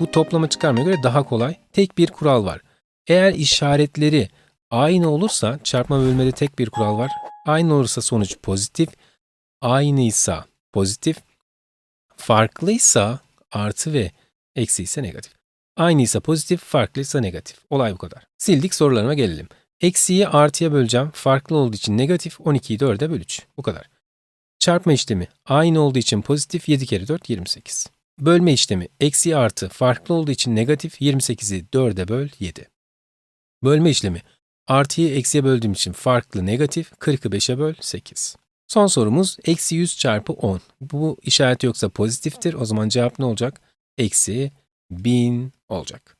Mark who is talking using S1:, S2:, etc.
S1: bu toplama çıkarmaya göre daha kolay. Tek bir kural var. Eğer işaretleri aynı olursa çarpma bölmede tek bir kural var. Aynı olursa sonuç pozitif. Aynıysa pozitif. Farklıysa artı ve eksi ise negatif. Aynıysa pozitif, farklıysa negatif. Olay bu kadar. Sildik sorularıma gelelim. Eksiyi artıya böleceğim. Farklı olduğu için negatif. 12'yi 4'e böl 3. Bu kadar. Çarpma işlemi aynı olduğu için pozitif 7 kere 4 28. Bölme işlemi eksi artı farklı olduğu için negatif 28'i 4'e böl 7. Bölme işlemi artıyı eksiye böldüğüm için farklı negatif 40'ı 5'e böl 8. Son sorumuz eksi 100 çarpı 10. Bu işaret yoksa pozitiftir. O zaman cevap ne olacak? Eksi 1000 olacak.